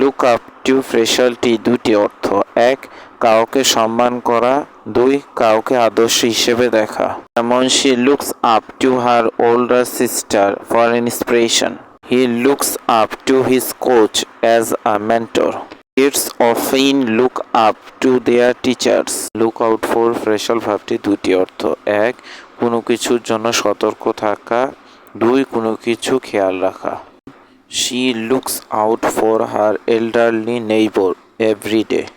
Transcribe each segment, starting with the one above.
Look up to ফ্রেশালটি দুটি অর্থ। এক, কাউকে সম্মান করা। দুই, কাউকে আদর্শ হিসেবে দেখা। যেমন she looks up to her older sister for inspiration he looks up to his coach as a mentor kids often look up to their teachers look out for phrasal ভাবটি দুটি অর্থ। এক, কোনো কিছুর জন্য সতর্ক থাকা। দুই, কোনো কিছু খেয়াল রাখা। She looks out for her elderly neighbor every day.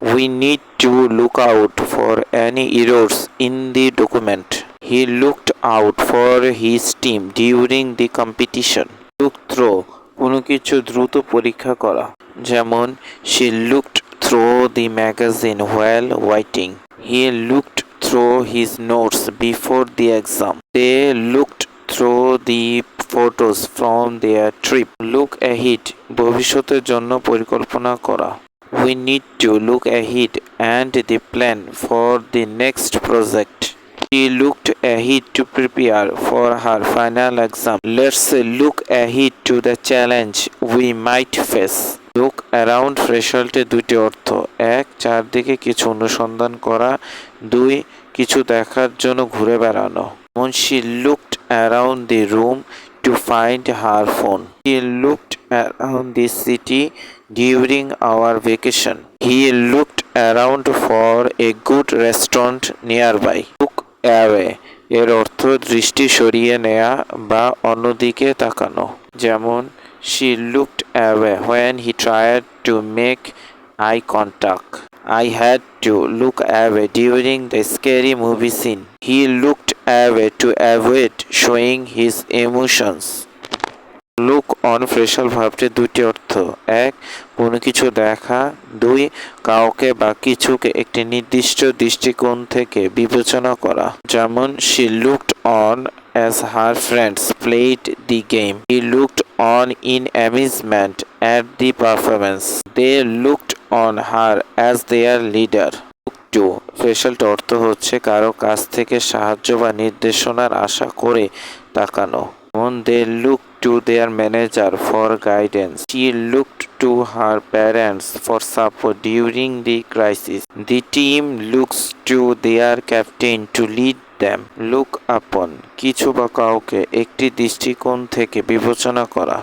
We need to look out for any errors in the document. He looked out for his team during the competition. Look through কোনো কিছু দ্রুত পরীক্ষা করা যেমন she looked through the magazine while writing. He looked through his notes before the exam. They looked through the photos from their trip. Look ahead ভবিষ্যতের জন্য পরিকল্পনা করা We need to look ahead and the plan for the next project. She looked ahead to prepare for her final exam. Let's look ahead to the challenge we might face. Look around ফ্রেশাল্টে দুটি অর্থ এক চারদিকে কিছু অনুসন্ধান করা দুই কিছু দেখার জন্য ঘুরে বেড়ানো যেমন she looked around the room to find her phone. He looked around the city during our vacation. He looked around for a good restaurant nearby. Look away এর অর্থ দৃষ্টি সরিয়ে নেয়া বা অন্যদিকে তাকানো যেমন she looked away when he tried to make eye contact. I had to look away during the scary movie scene. He looked away to avoid showing his emotions. Look on phrasal ভাবটির দুটি অর্থ। এক, কোনো কিছু দেখা। দুই, কাউকে বা কিছুকে একটি নির্দিষ্ট দৃষ্টিকোণ থেকে বিবেচনা করা। যেমন she looked on as her friends played the game he looked on in amusement at the performance they looked on her as their leader two ফেশালটা অর্থ হচ্ছে কারও কাছ থেকে সাহায্য বা নির্দেশনার আশা করে তাকানো। যেমন they look to their manager for guidance she looked to her parents for support during the crisis the team looks to their captain to lead them look upon কিছু বা কাউকে একটি দৃষ্টিকোণ থেকে বিবেচনা করা।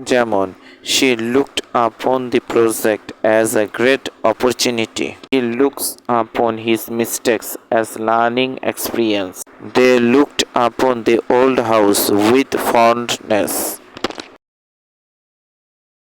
যেমন she looked upon the project as a great opportunity. He looks upon his mistakes as learning experience. They looked upon the old house with fondness.